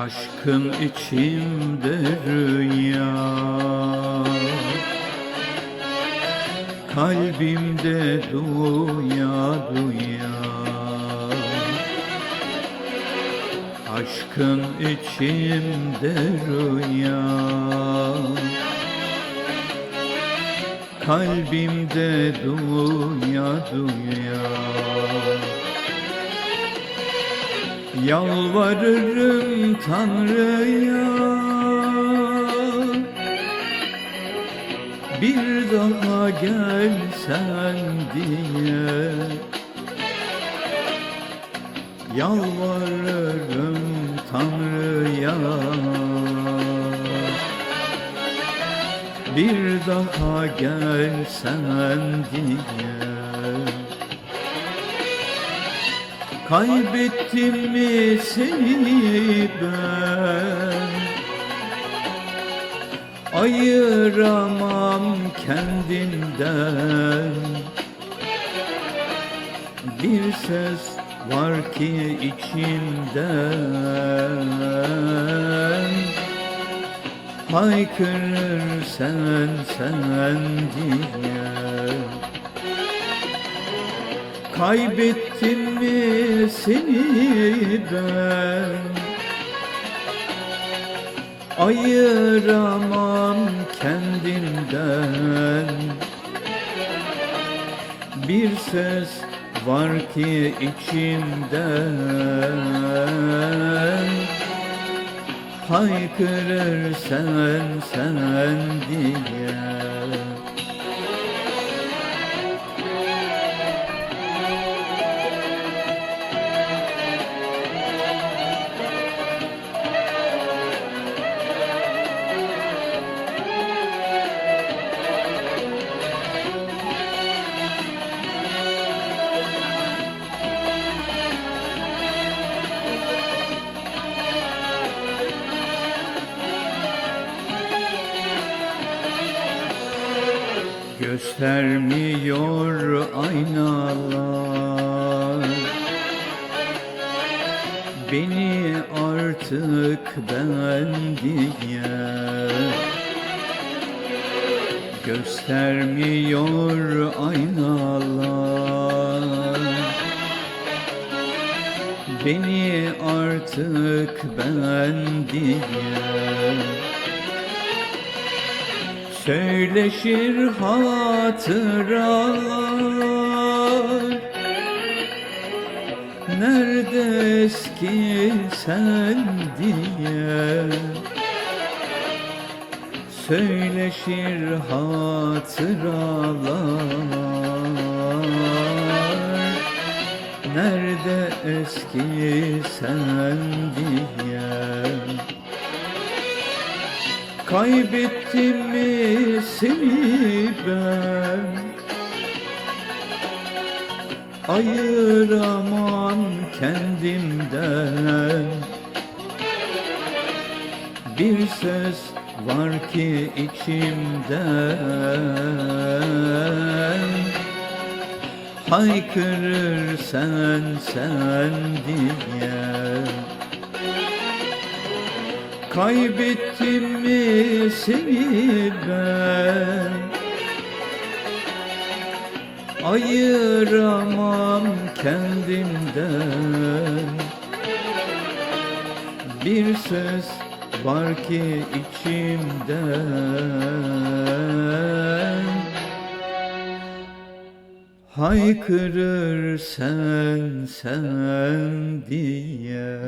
Aşkın içimde rüya. Kalbimde duya duya. Aşkın içimde rüya. Kalbimde duya duya Yalvarırım Tanrı'ya. Bir daha gelsen diye. Yalvarırım Tanrı'ya. Bir daha gelsen diye Kaybettim mi seni ben? Ayıramam kendimden. Bir ses var ki içimden. Haykırır sen sen diye Kaybettim mi seni ben? Ayıramam kendimden. Bir ses var ki içimden. Haykırır sen sen diye Göstermiyor aynalar. Beni artık ben diye Göstermiyor aynalar. Beni artık ben diye Söyleşir hatıralar Nerede eski sen diye. Söyleşir hatıralar. Nerede eski sen diye Kaybettim mi seni ben? Ayıramam kendimden. Bir ses var ki içimden. Haykırır sen sen diye Kaybettim mi seni ben? Ayıramam kendimden. Bir ses var ki içimden. Haykırır sen sen diye